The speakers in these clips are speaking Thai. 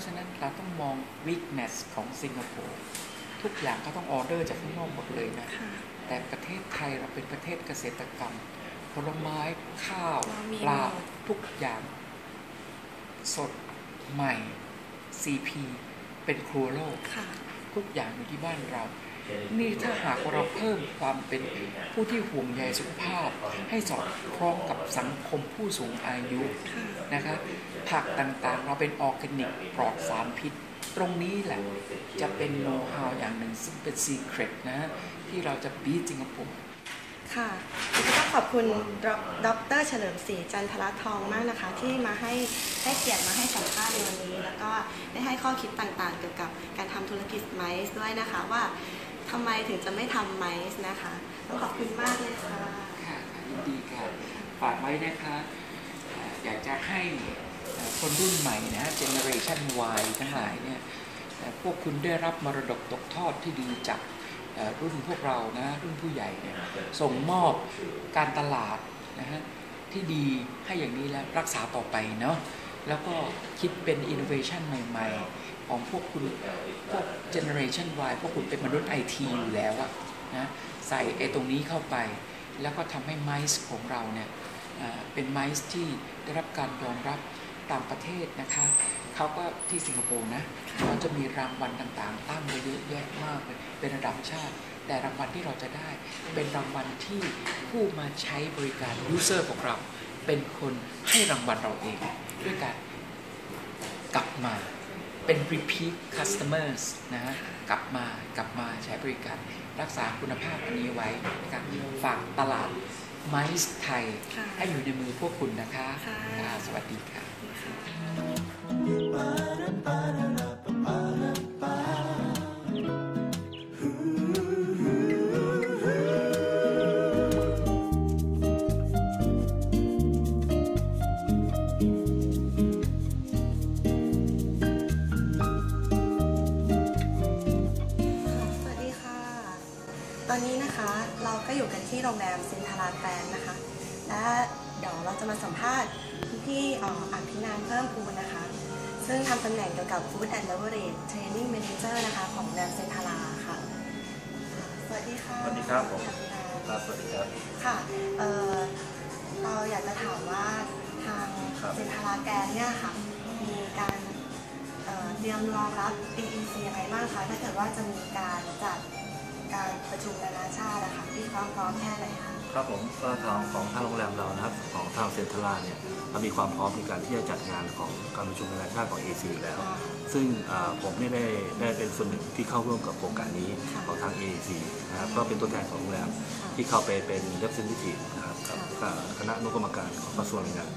ราะฉะนั้นเราต้องมอง weakness ของสิงคโปร์ทุกอย่างก็ต้องออเดอร์จากข้างนอกหมดเลยนะค่ะแต่ประเทศไทยเราเป็นประเทศเกษตรกรรม ผลไม้ข้าวเรามีปลาหมดทุกอย่าง สดใหม่ CP เป็นครัวโลกค่ะทุกอย่างอยู่ที่บ้านเรา นี่ถ้าหากเราเพิ่มความเป็นผู้ที่ห่วงใยสุขภาพ ให้สอดคล้องกับสังคมผู้สูงอายุนะคะผักต่างๆ เราเป็นออร์แกนิกปลอดสารพิษ ตรงนี้แหละจะเป็นโน้ตฮาวอย่างหนึ่งซึ่งเป็นซีเครตนะ ที่เราจะบีสิงคโปร์ค่ะก็ต้องขอบคุณดรเฉลิมศรีจันทรทองมากนะคะ ที่มาให้ได้เกียรติมาให้สัมภาษณ์ในวันนี้ แล้วก็ได้ให้ข้อคิดต่างๆ เกี่ยวกับการทำธุรกิจไมซ์ด้วยนะคะว่า ทำไมถึงจะไม่ทำไหมนะคะต้องขอบคุณมากเลยค่ะค่ะยินดีค่ะฝากไว้นะคะอยากจะให้คนรุ่นใหม่นะเจเนอเรชัน Y ทั้งหลายเนี่ยพวกคุณได้รับมรดกตกทอดที่ดีจากรุ่นพวกเรานะรุ่นผู้ใหญ่เนี่ยส่งมอบการตลาดนะฮะที่ดีให้อย่างนี้แล้วรักษาต่อไปเนาะ แล้วก็คิดเป็น innovation ใหม่ ๆ ของพวกคุณพวก generation Y พวกคุณเป็นมนุษย์ไอทีอยู่แล้วอะนะใส่ไอตรงนี้เข้าไป แล้วก็ทำให้ไมซ์ของเราเนี่ยเอ่อเป็นไมซ์ที่ได้รับการยอมรับต่างประเทศนะคะเขาก็ที่สิงคโปร์นะเขาจะมีรางวัลต่างๆ ตั้งไว้เยอะแยะมากเลยเป็นระดับชาติ แต่รางวัลที่เราจะได้ เป็นรางวัลที่ผู้มาใช้บริการยูเซอร์ของเราเป็นคนให้รางวัลเราเอง ด้วยการกลับมาเป็น repeat customers นะฮะกลับมากลับมาใช้บริการ รักษาคุณภาพอันนี้ไว้นะครับฝากตลาดไมซ์ไทยค่ะให้อยู่ในมือพวกคุณนะคะค่ะค่ะสวัสดีค่ะ ซึ่งทำตำแหน่งเกี่ยวกับ Food and Beverage Training Manager นะคะของโรงแรมเซนทราค่ะ สวัสดีค่ะสวัสดีครับผมอภินันท์ครับสวัสดีครับ ค่ะเอ่อเราอยากจะถามว่าทางครับ เซนทราแกรนด์เนี่ยค่ะ มีการเอ่อเตรียมรองรับ AEC ยังไงบ้างคะถ้าเกิดว่าจะมีการจัดการประชุมนานาชาติอะค่ะที่ความพร้อมแค่ไหนคะ ครับผมก็ทางของทางโรงแรมเรานะครับ ของทางเซ็นทรัลเนี่ยเรามีความพร้อมในการที่จะจัดงานของการประชุมนานาชาติของ AC อยู่แล้ว ซึ่งผมเนี่ยได้ได้เป็นส่วนหนึ่งที่เข้าร่วมกับโครงการนี้ของทาง AC นะครับก็เป็นตัวแทนของโรงแรมที่เข้าไปเป็นเรปเซนทิทีนะครับกับคณะนุกรรมการของกระทรวงแรงงาน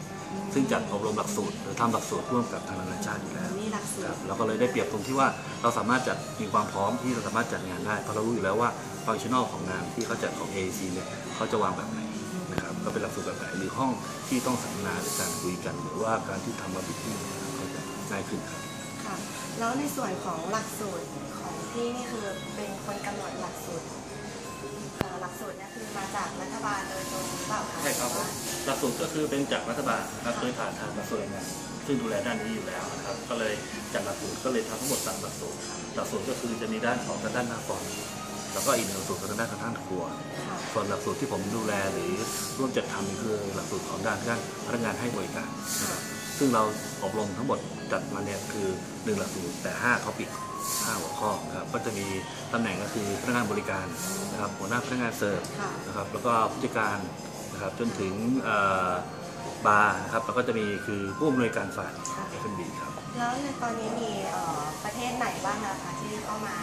ซึ่งจัดอบรมหลักสูตรหรือทำหลักสูตรร่วมกับทางนานาชาติอยู่แล้วมีหลักสูคตรับรเราก็เลยได้เปรียบตรงที่ว่าเราสามารถจัดมีความพร้อมที่เราสามารถจัดงานได้เพราะเรารู้อยู่แล้วว่าฟังชั่นอลของงานที่เขาจัดของ AAC เนี่ยเขาจะวางแบบไหนนะครับก็เป็นหลักสูตรแบบไหนหรือห้องที่ต้องสัมมนาหรือการคุยกัน หรือว่าการที่ทำมาบิทติ้งก็จะง่ายขึ้นครับ ค่ะ แล้วในส่วนของหลักสูตรของพี่นี่คือเป็นคนกำหนดหลักสูตรเอ่อหลัก สูตรเนี่ยคือมาจากรัฐบาลโดยตรงหรือเปล่าคะใช่ครับหอว่าหลักสูตรก็คือเป็นจากรัฐบาลนะครับโดยผ่านทางกระทรวงแรงงานซึ่งดูแลด้านนี้อยู่แล้วนะครับ ก็เลยจัดหลักสูตรก็เลยทำทั้งหมดสามหลักสูตรหลักสูตรก็คือจะมีด้านของทางด้านหน้าฟอนต์แล้วก็อีกหนึ่งหลักสูตรคือทางด้านทางด้านครัว ค่ะส่วนหลักสูตรที่ผมดูแลหรือร่วมจัดทำนี่คือหลักสูตรของด้านด้านพนักงานให้บริการนะครับซึ่งเราอบรมทั้งหมดจัดมาเนี่ยคือหนึ่งหลักสูตรแต่5ท็อปิก 5 หัวข้อนะครับก็จะมีตำแหน่งก็คือพนักงานบริการนะครับหัวหน้าพนักงานเสิร์ฟค่ะนะครับแล้วก็ผู้จัดการนะครับจนถึงเอ่อบาร์นะครับแล้วก็จะมีคือผู้อำนวยการฝ่ายค่ะ F&B ครับแล้วในตอนนี้มีเอ่อประเทศไหนบ้างนะคะที่เข้ามา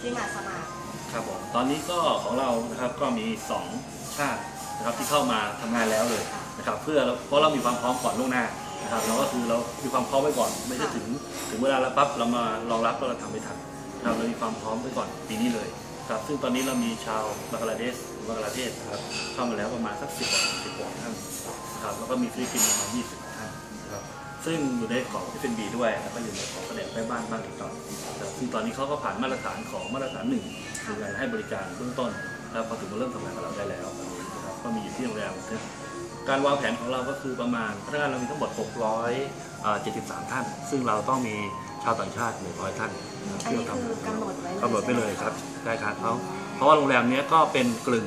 ที่มาสมัครครับผมตอนนี้ก็ของเรานะครับก็มี 2 ชาตินะครับที่เข้ามาทำงานแล้วเลยนะครับเพื่อเพราะเรามีความพร้อมก่อนล่วงหน้า นะครับเราก็คือเรามีความพร้อมไว้ก่อน ไม่ใช่ถึงถึงเวลาแล้วปั๊บเรามารองรับแล้วเราทำไม่ทันนะครับเรามีความพร้อมไว้ก่อนปีนี้เลยครับซึ่งตอนนี้เรามีชาวบังกลาเทศบังกลาเทศนะครับเข้ามาแล้วประมาณสักสิบกว่าสิบกว่าท่านนะครับแล้วก็มีฟิลิปปินส์ประมาณยี่สิบท่านนะครับซึ่งอยู่ในของ F&B ด้วยแล้วก็อยู่ในของแผนกแม่บ้านบ้านติดต่อนะครับซึ่งตอนนี้เขาก็ผ่านมาตรฐานของมาตรฐานหนึ่งคือการให้บริการเบื้องต้นแล้วพอถึงมาเริ่มทำงานกับเราได้แล้วนะครับก็มีอยู่ที่โรงแรมนะครับ การวางแผนของเราก็คือประมาณพนักงานเรามีทั้งหมด 673 ท่าน ซึ่งเราต้องมีชาวต่างชาติ 100 ท่านนะครับอันที่นี้เราคือทำกำหนดไว้เลยกำหนดไปเลยครับใช่หมะใช่ครับเพราะเพราะว่าโรงแรมเนี้ยก็เป็นกลึง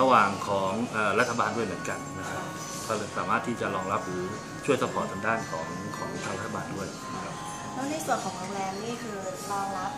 ระหว่างของเอ่อรัฐบาลด้วยเหมือนกันนะครับก็เลยสามารถที่จะรองรับหรือช่วยสปอร์ตทางด้านของของทางรัฐบาลด้วยนะครับ แล้วในส่วนของโรงแรมนี่คือรองรับ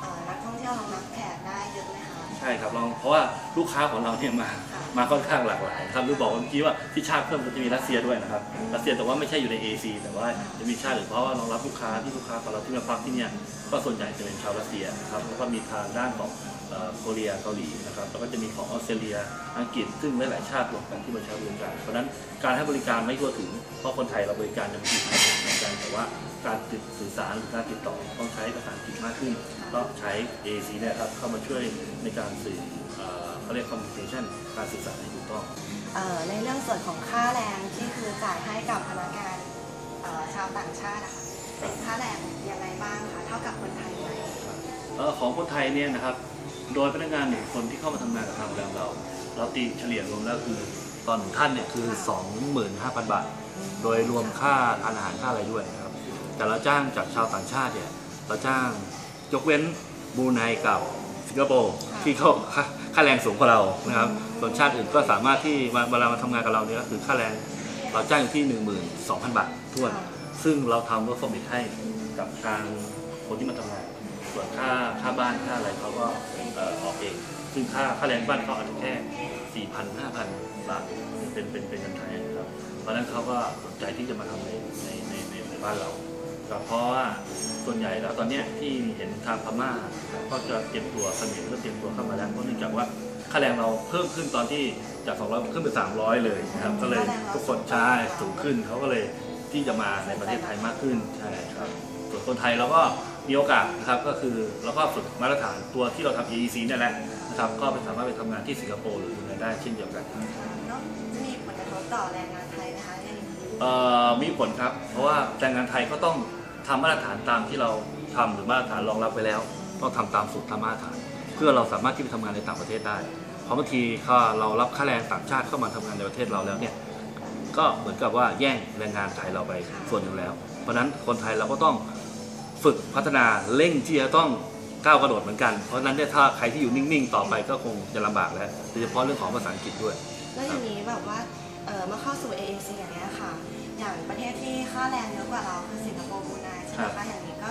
เอ่อนักท่องเที่ยวรองรับแขกได้เยอะไหมคะ ใช่ครับลองเพราะว่าลูกค้าของเราเนี่ยมาค่ะมาค่อนข้างหลากหลายครับรู้บอกเมื่อกี้ว่าที่ชาติเพิ่มก็จะมีรัสเซียด้วยนะครับรัสเซียแต่ว่าไม่ใช่อยู่ใน AC แต่ว่าจะมีชาติอื่นเพราะว่ารองรับลูกค้าที่ลูกค้าของเราที่มาพักที่เนี่ยก็ส่วนใหญ่จะเป็นชาวรัสเซียนะครับแล้วก็มีทางด้านของเอ่อโคเรียเกาหลีนะครับแล้วก็จะมีของออสเตรเลียอังกฤษซึ่งหลายๆชาติรวมกันที่มาใช้บริการเพราะฉะนั้นการให้บริการไม่ทั่วถึงเพราะคนไทยเราบริการยังมีไม่ถึงเหมือนกันแต่ว่าการติดสื่อสารหรือการติดต่อต้องใช้ภาษาอังกฤษมากขึ้นก็ใช้ AC เนี่ยครับเข้ามาช่วยในการสื่อเอ่อเขาเรียก communication การสื่อสารให้ถูกต้องเอ่อในเรื่องส่วนของค่าแรงที่คือจ่ายให้กับพนักงานเอ่อชาวต่างชาติอะค่ะเป็นค่าแรงยังไงบ้างคะเท่ากับคนไทยไหมเอ่อของคนไทยเนี่ยนะครับโดยพนักงานหนึ่งคนที่เข้ามาทำงานกับทางโรงแรมเรา เราตีเฉลี่ยรวมแล้วคือตอนหนึ่งท่านเนี่ยคือ 25,000 บาท โดยรวมค่าทานอาหารค่าอะไรด้วยนะครับ แต่เราจ้างจากชาวต่างชาติเนี่ยเราจ้างยกเว้นบรูไนกับสิงคโปร์ที่เขาค่าค่าแรงสูงกว่าเรานะครับส่วนชาติอื่นก็สามารถที่มาเวลามาทำงานกับเราเนี่ยก็คือค่าแรงเราจ้างอยู่ที่ 12,000 บาททั่วนซึ่งเราทำเวิร์กฟอร์มิทให้กับทางคนที่มาทำงาน ส่วนค่าค่าบ้านค่าอะไรเขาก็เอ่อออกเอง ซึ่งค่าค่าแรงบ้านเขาอาจจะแค่สี่พันห้าพันบาทเป็นเป็นเป็นเงินไทยนะค ราะนั้นเขาก็สนใจที่จะมาทำในในในในในบ้านเราครับเพราะว่าส่วนใหญ่แล้วตอนเนี้ยที่เห็นทางพม่าก็จะเตรียมตัวเขมรก็เตรียมตัวเข้ามาแล้วเพราะเนื่องจากว่าค่าแรงเราเพิ่มขึ้นตอนที่จาก200ขึ้นเป็น300 เลยนะครับก็เลยทุกคนใช่สูงขึ้นเขาก็เลยที่จะมาในประเทศไทยมากขึ้นใช่ครับส่วนคนไทยเราก็มีโอกาสนะครับก็คือเราก็ฝึกมาตรฐานตัวที่เราทำ EEC เนี่ยแหละนะครับก็ไปสามารถไปทำงานที่สิงคโปร์หรือดูไนได้เช่นเดียวกัน แล้วจะมีผลกระทบต่อแรงงานไทย มีผลครับ เพราะว่าแรงงานไทยก็ต้องทำมาตรฐานตามที่เราทำหรือมาตรฐานรองรับไปแล้ว ต้องทำตามสูตรตามมาตรฐาน เพื่อเราสามารถที่ไปทำงานในต่างประเทศได้ เพราะบางทีถ้าเรารับค่าแรงต่างชาติเข้ามาทำงานในประเทศเราแล้วเนี่ยก็เหมือนกับว่าแย่งแรงงานไทยเราไปส่วนหนึ่งแล้ว เพราะนั้นคนไทยเราก็ต้องฝึกพัฒนาเร่งที่จะต้องก้าวกระโดดเหมือนกัน เพราะฉะนั้นเนี่ยถ้าใครที่อยู่นิ่งๆ ต่อไปก็คงจะลำบากแล้วโดยเฉพาะเรื่องของภาษาอังกฤษด้วย แล้วอย่างนี้แบบว่า เอ่อเมื่อเข้าสู่ AAC อย่างเนี้ยค่ะ อย่างประเทศที่ค่าแรงเยอะกว่าเราคือสิงคโปร์บรูไนใช่ไหมครัคะบอย่างนี้ก็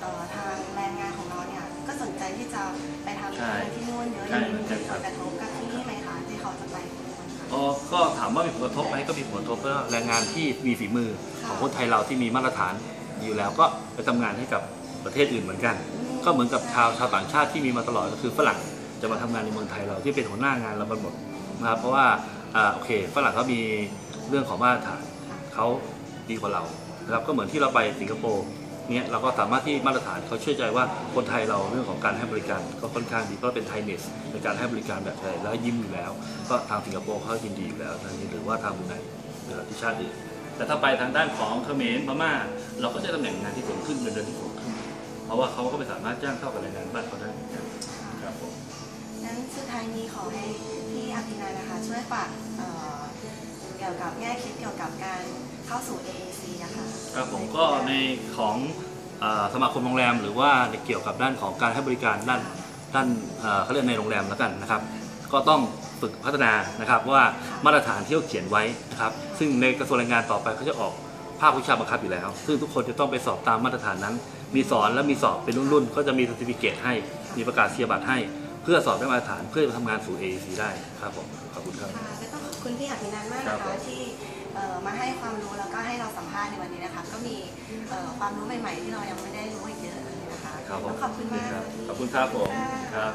เอ่อทางแรงงานของเราเนี่ยก็สนใจที่จะไปทำใช่งานที่นู่นเยอะใช่อย่างนี้ใช่มีคผรับลกระทบกับที่นี่ไหมคะที่เขาจะไปที่นู่นค่ะอ๋อก็ถามว่ามีผลกระทบไหมก็มีผลกระทบเพราะว่าแรงงานที่มีฝีมือค่ะของคนไทยเราที่มีมาตรฐานอยู่แล้วก็ไปทำงานให้กับประเทศอื่นเหมือนกันอืมก็เหมือนกับชาวชาวต่างชาติที่มีมาตลอดก็คือฝรั่งจะมาทำงานในเมืองไทยเราที่เป็นหัวหน้างานเราหมดนะครับเพราะว่า อ่าโอเคฝรั่งเขามีเรื่องของมาตรฐานเขาดีกว่าเรานะครับก็เหมือนที่เราไปสิงคโปร์เนี่ยเราก็สามารถที่มาตรฐานเขาเชื่อใจว่าคนไทยเราเรื่องของการให้บริการก็ค่อนข้างดีเพราะเป็นไทยเนสในการให้บริการแบบไทยแล้วยิ้มอยู่แล้ว ก็ทางสิงคโปร์เขายินดีอยู่แล้วทางนี้หรือว่าทางบรูไนนะครับที่ชาติอื่นแต่ถ้าไปทางด้านของเขมรพม่าเราก็จะตำแหน่งงานที่สูงขึ้นเงินเดือนที่สูงขึ้น เพราะว่าเขาก็ไม่สามารถจ้างเข้ากับแรงงานบ้านเขาได้ครับผมงั้นสุดท้ายนี้ขอให้ พี่อภินันท์นะคะ ช่วยฝากเเกี่ยวกับแง่คิดเกี่ยวกับการเข้าสู่ AAC นะคะครับผมก็ในของสมาคมโรงแรม หรือว่าในเกี่ยวกับด้านของการให้บริการด้านด้านเอ่อเขาเรียกในโรงแรมแล้วกันนะครับ ก็ต้องฝึกพัฒนานะครับว่ามาตรฐานที่เขาเขียนไว้นะครับ ซึ่งในกระทรวงแรงงานต่อไปเขาจะออกภาควิชาบังคับอยู่แล้ว ซึ่งทุกคนจะต้องไปสอบตามมาตรฐานนั้น มีสอนและมีสอบเป็นรุ่นๆ ก็จะมี c e r t i f i c a t e ให้ มีประกาศเสียบัตรให้ พื่อสอบได้มาตรฐานเพื่อจะทำงานสู่ AEC ได้ครับผมขอบคุณครับ ค่ะก็ต้องขอบคุณพี่อภินันท์มากครันะบผคะมที่เอ่อมาให้ความรู้แล้วก็ให้เราสัมภาษณ์ในวันนี้นะคะ ก็มีเอ่อความรู้ใหม่ ๆ ที่เรายังไม่ได้รู้อีกเยอะเลยนะคะครับผมต้องขอบคุณมากครับวันนี้ขอบคุณครับผมค่ะครับ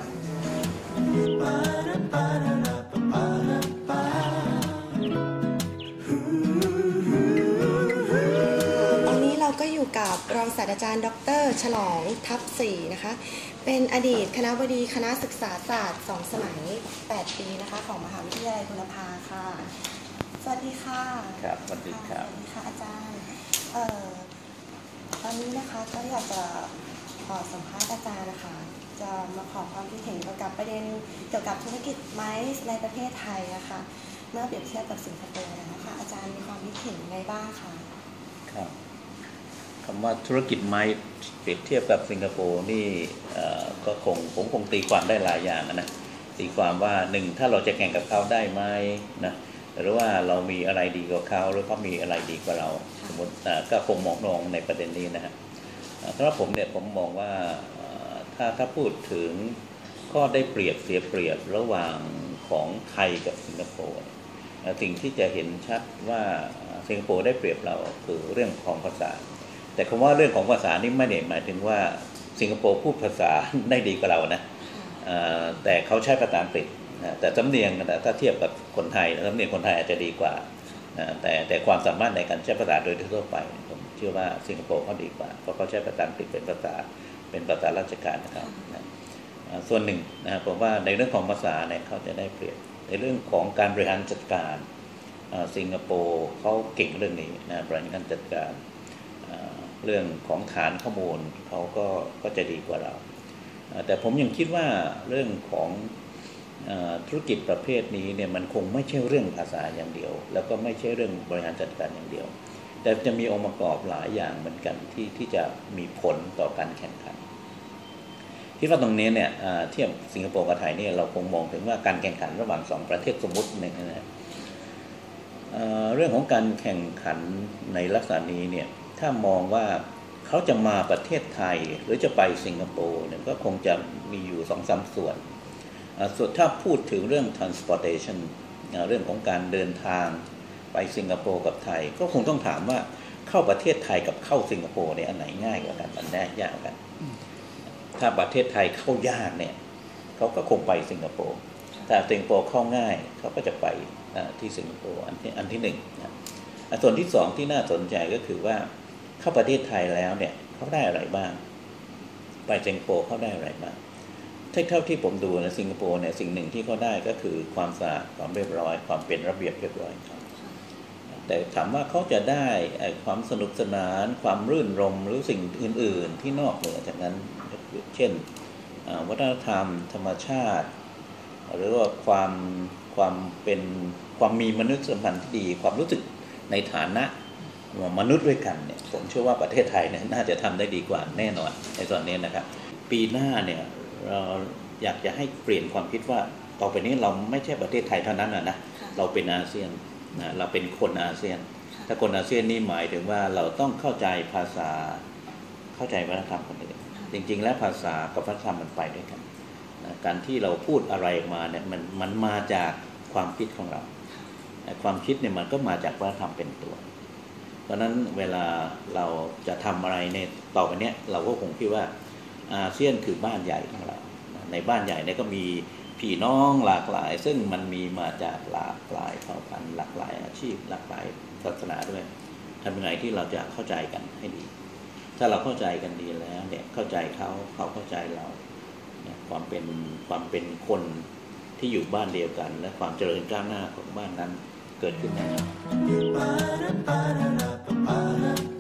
ตอนนี้เราก็อยู่กับรองศาสตราจารย์ ดร ฉลองทัพศรีนะคะ เป็นอดีตคณะบดีคณะศึกษาศาสตร์2สมัย 8 ปีนะคะ ของมหาวิทยาลัยบุรพาค่ะ สวัสดีค่ะครับสวัสดีครับสวัสดีค่ะอาจารย์เอ่อตอนนี้นะคะก็อยากจะขอสัมภาษณ์อาจารย์นะคะ จะมาขอความคิดเห็นเกี่ยวกับประเด็นเกี่ยวกับธุรกิจไม้ในประเทศไทยนะคะเมื่อเปรียบเทียบกับสิงคโปร์นะคะอาจารย์มีความคิดเห็นยังไงบ้างคะครับ คำว่าธุรกิจไม้เปรียบเทียบกับสิงคโปร์นี่ก็คงผมคงตีความได้หลายอย่างนะตีความว่าหนึ่งถ้าเราจะแข่งกับเขาได้ไหมนะหรือว่าเรามีอะไรดีกว่าเขาหรือเขามีอะไรดีกว่าเรา สมมติก็คงมองนองในประเด็นนี้นะฮะอ่าสำหรับผมเนี่ยผมมองว่าถ้าถ้าพูดถึงข้อได้เปรียบเสียเปรียบระหว่างของไทยกับสิงคโปร์สิ่งที่จะเห็นชัดว่าสิงคโปร์ได้เปรียบเราคือเรื่องของภาษา แต่คำว่าเรื่องของภาษานี่ไม่ได้หมายถึงว่าสิงคโปร์พูดภาษาได้ดีกว่าเรานะเอ่อแต่เขาใช้ภาษาอังกฤษนะแต่สำเนียงนะถ้าเทียบกับคนไทยสำเนียงคนไทยอาจจะดีกว่านะแต่แต่ความสามารถในการใช้ภาษาโดยทั่วไปผมเชื่อว่าสิงคโปร์เขาดีกว่าเพราะเขาใช้ภาษาอังกฤษเป็นภาษาเป็นภาษาราชการนะครับนะอ่าส่วนหนึ่งนะครับผมว่าในเรื่องของภาษาเนี่ยเขาจะได้เปรียบในเรื่องของการบริหารจัดการอ่าสิงคโปร์เขาเก่งเรื่องนี้นะบริหารการจัดการอ่า เรื่องของฐานข้อมูลเขาก็ก็จะดีกว่าเรา แต่ผมยังคิดว่าเรื่องของอธุรกิจประเภทนี้เนี่ยมันคงไม่ใช่เรื่องภาษาอย่างเดียว แล้วก็ไม่ใช่เรื่องบริหารจัดการอย่างเดียว แต่จะมีองค์ประกอบหลายอย่างเหมือนกันที่ที่จะมีผลต่อการแข่งขันคิดว่าตรงนี้เนี่ยเทียบสิงคโปร์กับไทยเนี่ยเราคงมองถึงว่าการแข่งขันระหว่างสองประเทศสมมติหนึ่งนะเอ่อเรื่องของการแข่งขันในลักษณะนี้เนี่ย ถ้ามองว่าเขาจะมาประเทศไทยหรือจะไปสิงคโปร์เนี่ยก็คงจะมีอยู่สองสามส่วนอ่าส่วนถ้าพูดถึงเรื่อง transportation อ่าเรื่องของการเดินทางไปสิงคโปร์กับไทย ก็คงต้องถามว่าเข้าประเทศไทยกับเข้าสิงคโปร์เนี่ยอันไหนง่ายกว่ากันอันไหนยากกว่ากัน ถ้าประเทศไทยเข้ายากเนี่ยเขาก็คงไปสิงคโปร์ถ้าสิงคโปร์เข้าง่ายเขาก็จะไปอ่าที่สิงคโปร์อันที่อันที่หนึ่งนะอะส่วนที่สองที่น่าสนใจก็คือว่า เข้าประเทศไทยแล้วเนี่ยเขาได้อะไรบ้าง ไปสิงคโปร์เขาได้อะไรบ้างถ้าเท่าที่ผมดูนะสิงคโปร์เนี่ยสิ่งหนึ่งที่เขาได้ก็คือความสะอาดความเรียบร้อย ความเป็นระเบียบเรียบร้อยครับแต่ถามว่าเขาจะได้ความสนุกสนาน ความรื่นรมหรือสิ่งอื่น ๆ ที่นอกเหนือจากนั้น เช่นวัฒนธรรม ธรรมชาติ หรือว่าความความเป็นความมีมนุษยสัมพันธ์ที่ดี ความรู้สึกในฐานะ มนุษย์ด้วยกันเนี่ยผมเชื่อว่าประเทศไทยเนี่ยน่าจะทำได้ดีกว่าแน่นอนในส่วนนี้นะครับ ปีหน้าเนี่ยเราอยากจะให้เปลี่ยนความคิดว่าต่อไปนี้เราไม่ใช่ประเทศไทยเท่านั้นนะนะค่ะเราเป็นอาเซียนนะเราเป็นคนอาเซียน ถ้าคนอาเซียนนี่หมายถึงว่าเราต้องเข้าใจภาษาเข้าใจวัฒนธรรมคนอื่นจริง ๆ แล้วภาษากับวัฒนธรรมมันไปด้วยกันนะการที่เราพูดอะไรออกมาเนี่ยมันมันมาจากความคิดของเราแต่ความคิดเนี่ยมันก็มาจากวัฒนธรรมเป็นตัว เพราะนั้นเวลาเราจะทำอะไรในต่อไปเนี้ยเราก็คงคิดว่าอาเซียนคือบ้านใหญ่ของเรา ในบ้านใหญ่เนี่ยก็มีพี่น้องหลากหลาย ซึ่งมันมีมาจากหลากหลายเผ่าพันธุ์หลากหลายอาชีพ หลากหลายศาสนาด้วยทำยังไงที่เราจะเข้าใจกันให้ดี ถ้าเราเข้าใจกันดีแล้วเนี่ยเข้าใจเขาเขาเข้าใจเรานะความเป็นความเป็นคนที่อยู่บ้านเดียวกัน และความเจริญก้าวหน้าของบ้านนั้น เกิดขึ้นนะครับ